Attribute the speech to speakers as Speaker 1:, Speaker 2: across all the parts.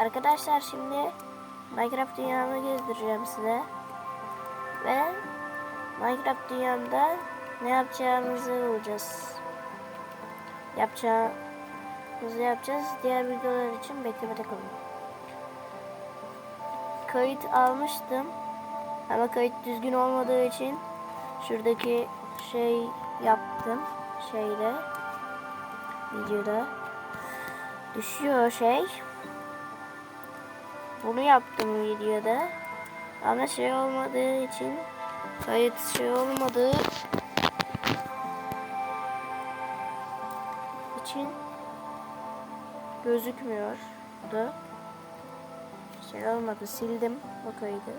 Speaker 1: Arkadaşlar şimdi Minecraft dünyamı gezdireceğim size. Ve Minecraft dünyamda ne yapacağımızı bulacağız. Yapacağımızı yapacağız. Diğer videolar için beklemede kalın. Kayıt almıştım. Ama kayıt düzgün olmadığı için şuradaki şey yaptım. Şeyde videoda düşüyor şey. Bunu yaptım videoda. Ama şey olmadığı için kayıt şey olmadığı için gözükmüyordu. Şey olmadı sildim o kaydı.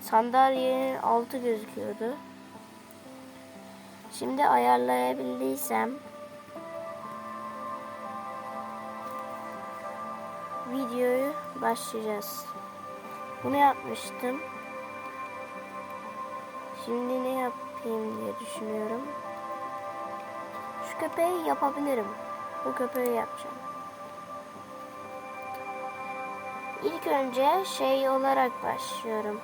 Speaker 1: Sandalyenin altı gözüküyordu. Şimdi ayarlayabildiysem videoyu başlayacağız. Bunu yapmıştım. Şimdi ne yapayım diye düşünüyorum. Şu köpeği yapabilirim. Bu köpeği yapacağım. İlk önce şey olarak başlıyorum.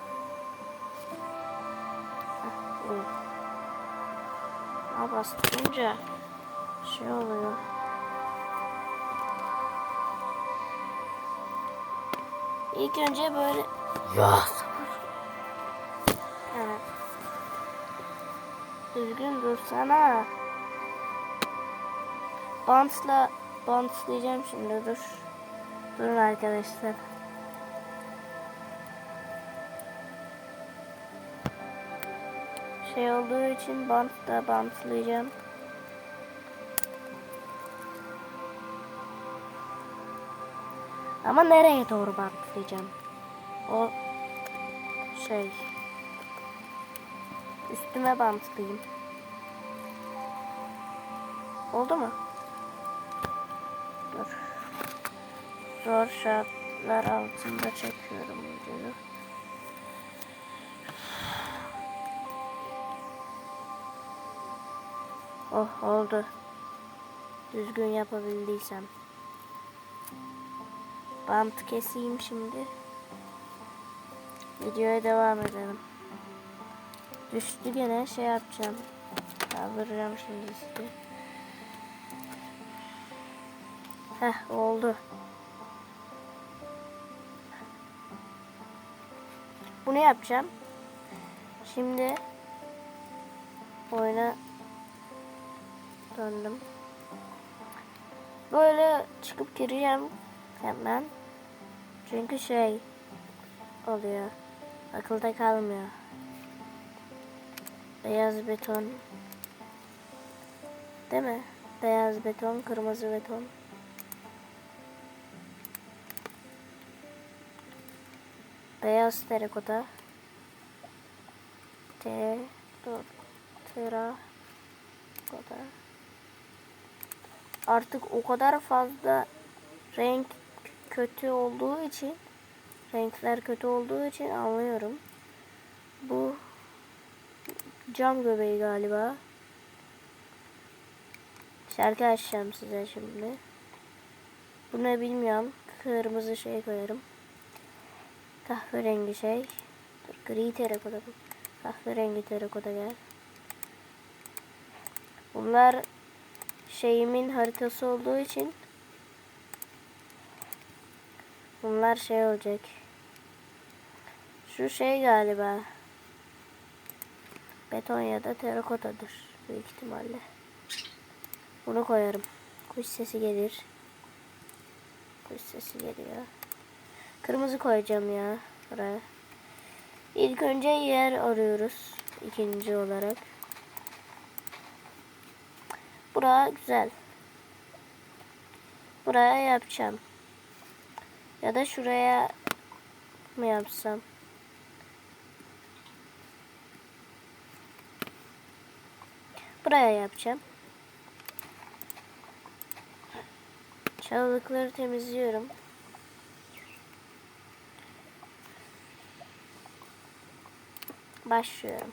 Speaker 1: Ha bastırınca şey oluyor. İlk önce böyle ya Evet. Düzgün dursana. Bantla bantlayacağım şimdi dur. Durun arkadaşlar. Şey olduğu için bantla bantlayacağım. Ama nereye doğru bantlayacağım? O şey üstüme bantlayayım. Oldu mu? Dur. Zor şartlar altında çekiyorum videoyu. Oh oldu. Düzgün yapabildiysem. Bant keseyim şimdi. Videoya devam edelim. Düştü gene şey yapacağım. Kaldıracağım şimdi sizi. Heh oldu. Bunu yapacağım. Şimdi oyuna döndüm. Böyle çıkıp gireceğim hemen. Çünkü şey oluyor. Akılda kalmıyor. Beyaz beton. Değil mi? Beyaz beton, kırmızı beton. Beyaz terakota. Te, dur, terakota. Artık o kadar fazla renk kötü olduğu için renkler kötü olduğu için anlıyorum. Bu cam göbeği galiba. Şarkı açacağım size şimdi. Bu ne bilmiyorum. Kırmızı şey koyarım. Kahverengi şey. Dur, gri terakota bu. Kahverengi terakota gel. Bunlar şeyimin haritası olduğu için bunlar şey olacak. Şu şey galiba beton ya da terakotadır büyük ihtimalle. Bunu koyarım. Kuş sesi gelir. Kuş sesi geliyor. Kırmızı koyacağım ya buraya. İlk önce yer arıyoruz. ikinci olarak. Bura güzel. Buraya yapacağım. Ya da şuraya mı yapsam? Buraya yapacağım. Çalılıkları temizliyorum. Başlıyorum.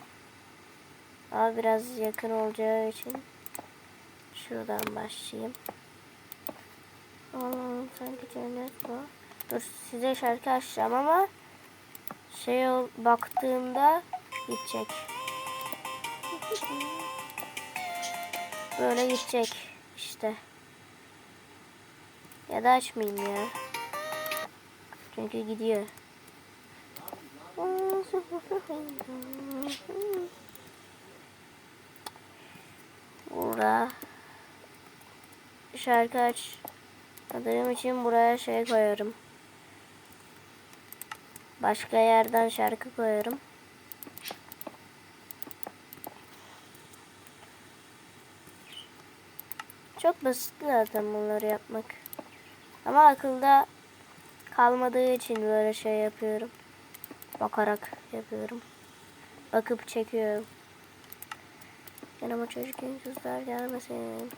Speaker 1: Ama biraz yakın olacağı için şuradan başlayayım. Allah'ım sanki cennet var. Dur size şarkı açacağım ama şey ol, baktığımda gidecek. Böyle gidecek işte. Ya da açmayayım ya. Çünkü gidiyor. Burada şarkı aç adığım için buraya şey koyarım. Başka yerden şarkı koyarım. Çok basit zaten bunları yapmak. Ama akılda kalmadığı için böyle şey yapıyorum. Bakarak yapıyorum. Bakıp çekiyorum. Yanıma çocuk kızlar gelmesin.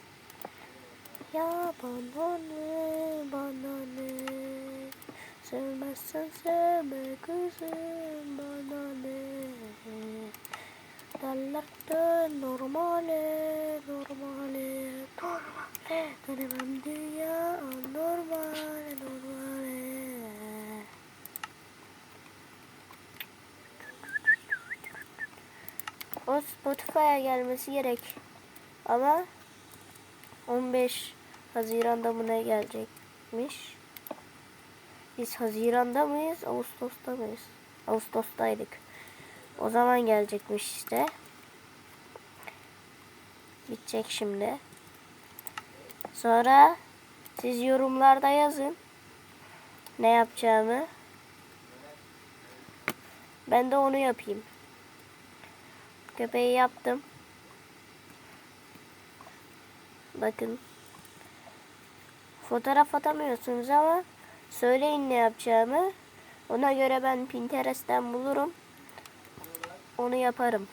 Speaker 1: Ya bana ne, bana ne Sevmezsen sevme kızım bana ne Derler de normale, normale, normale Dönemem dünya normale, normale O Spotify'a gelmesi gerek. Ama 15 Haziran'da ne gelecekmiş? Biz Haziran'da mıyız? Ağustos'ta mıyız? Ağustos'taydık. O zaman gelecekmiş işte. Bitecek şimdi. Sonra siz yorumlarda yazın. Ne yapacağımı. Ben de onu yapayım. Köpeği yaptım. Bakın. Fotoğraf atamıyorsunuz ama söyleyin ne yapacağımı. Ona göre ben Pinterest'ten bulurum. Onu yaparım.